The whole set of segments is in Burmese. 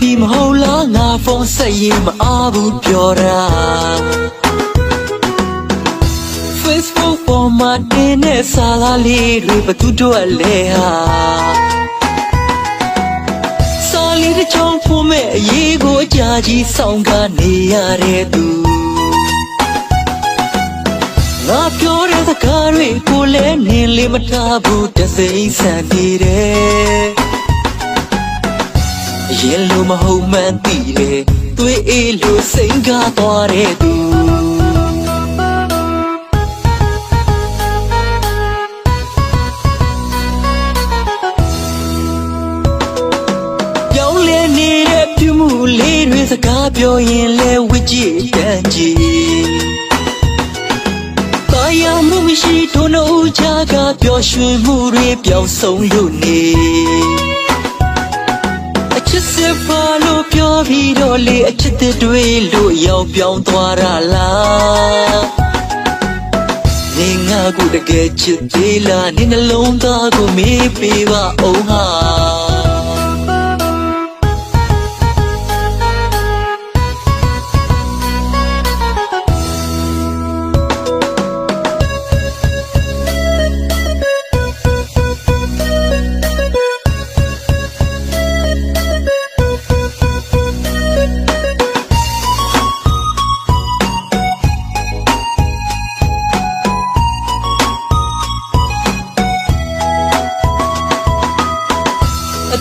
ပြီမဟုတ်လားငါဖုန်းဆက်ရင်မအားဘူးပြောတာ Facebook ပေါ်မှာတင်တဲ့စာသားလေးတွေဘသူတို့အလဲဟာစာလေးတစ်ချောင်းဖို့မဲ့အရေးကိုအကြာကြီးဆောင်ကနေရတဲ့သူငါပြောတဲ့စကားတွေကိုလည်းနင်းလေးမထားဘူးတစိမ့်ဆန်နေတယ် အရင်လိုမဟုတ်မှန်းသိတယ်သွေးအေးလိုစိတ်ကားသွားတဲ့သူပြောင်းလဲနေတဲ့ပြုမှုလေးတွေစကားပြောရင်လဲဝစ်ကြည့်တန်ကြည်တာယာမှုမရှိထိုးနှုတ်ချကပျော်ရွှင်မှုတွေပျောက်ဆုံးလို့နေ တော့လေအချစ်တွေလို့ရောက်ပြောင်းသွားတာလားနေငါကိုတကယ်ချစ်သေးလားနေနှလုံးသားကိုမေးပေးပါအောင်ဟာ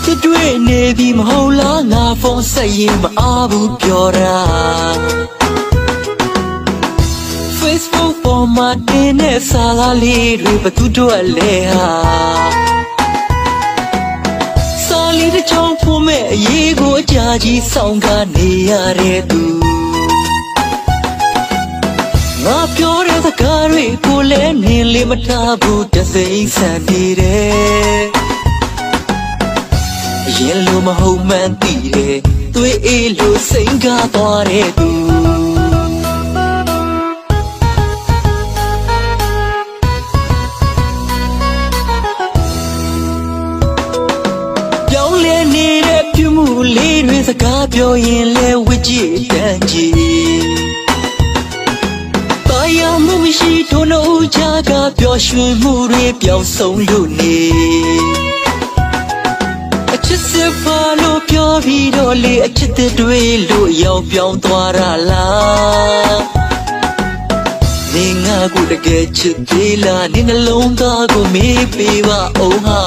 အစ်တွေနေပြီမဟုတ်လားငါဖုန်းဆက်ရင်မအားဘူးပြောတာ Facebook ပေါ်မှာတင်တဲ့စာသားလေးတွေဘသူတို့အလဲဟာစာလေးတစ်ချောင်းဖို့မဲ့အရေးကိုအကြာကြီးဆောင်ကနေရတဲ့သူငါပြောတဲ့စကားတွေကိုလည်းနင်းလေးမထားဘူးတစိမ့်ဆန်နေတယ် အရင်လိုမဟုတ်မှန်းသိတယ်သွေးအေးလိုစိတ်ကားသွားတဲ့သူပြောင်းလဲနေတဲ့ပြုမှုလေးတွေစကားပြောရင်လဲဝစ်ကြည့်တန်ကြည်တာယာမှုမရှိထိုးနှုတ်ချကပျော်ရွှင်မှုတွေပျောက်ဆုံးလို့နေအချ စ်စစ်ပါလို့ပြောပြီးတော့လေအချစ်တွေလို့ရောက်ပြောင်းသွားတာလားနေငါကိုတကယ်ချစ်သေးလားနေနှလုံးသားကိုမေးပေးပါအောင်ဟာ